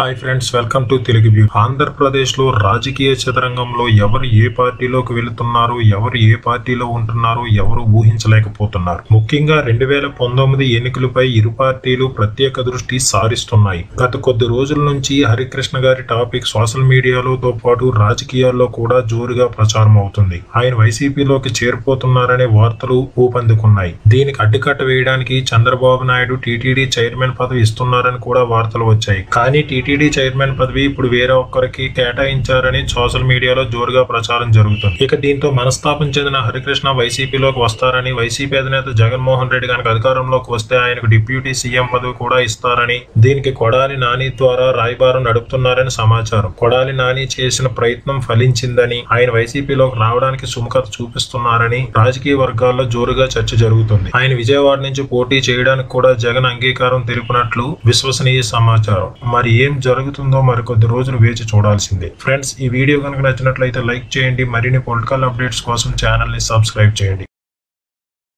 Hi friends welcome to Telugu view. ఆంధ్రప్రదేశ్లో రాజకీయ చదరంగంలో ఎవరు ఏ పార్టీలోకి వెళుతున్నారు ఎవరు ఏ పార్టీలో ఉంటున్నారు ఎవరు ఊహించలేకపోతున్నారు. ముఖ్యంగా రెండు వేల పంతొమ్మిది ఎన్నికలపై ఇరు పార్టీలు ప్రత్యేక దృష్టి సారిస్తున్నాయి. గత కొద్ది రోజుల నుంచి హరికృష్ణ గారి టాపిక్ సోషల్ మీడియాలోతో పాటు రాజకీయాల్లో కూడా జోరుగా ప్రచారం అవుతుంది. ఆయన వైసీపీలోకి చేరిపోతున్నారనే వార్తలు ఊపందుకున్నాయి. దీనికి అడ్డుకట్ట వేయడానికి చంద్రబాబు నాయుడు టీటీడీ చైర్మన్ పదవి ఇస్తున్నారని కూడా వార్తలు వచ్చాయి. కానీ టీటీడీ చైర్మన్ పదవి ఇప్పుడు వేరే ఒక్కరికి కేటాయించారని సోషల్ మీడియాలో జోరుగా ప్రచారం జరుగుతుంది. ఇక దీంతో మనస్తాపం చెందిన హరికృష్ణ వైసీపీలోకి వస్తారని వైసీపీ అధినేత జగన్మోహన్ రెడ్డి కనుక అధికారంలోకి వస్తే ఆయనకు డిప్యూటీ సీఎం పదవి కూడా ఇస్తారని దీనికి కొడాలి నాని ద్వారా రాయబారం నడుపుతున్నారని సమాచారం. కొడాలి నాని చేసిన ప్రయత్నం ఫలించిందని ఆయన వైసీపీలోకి రావడానికి సుముఖత చూపిస్తున్నారని రాజకీయ వర్గాల్లో జోరుగా చర్చ జరుగుతుంది. ఆయన విజయవాడ నుంచి పోటీ చేయడానికి కూడా జగన్ అంగీకారం తెలిపినట్లు విశ్వసనీయ సమాచారం. మరి ఏం జరుగుతుందో మరికొద్ది రోజులు వేచి చూడాల్సిందే. ఫ్రెండ్స్ ఈ వీడియో కనుక నచ్చినట్లయితే లైక్ చేయండి. మరిన్ని పొలిటికల్ అప్డేట్స్ కోసం ఛానల్ని సబ్స్క్రైబ్ చేయండి.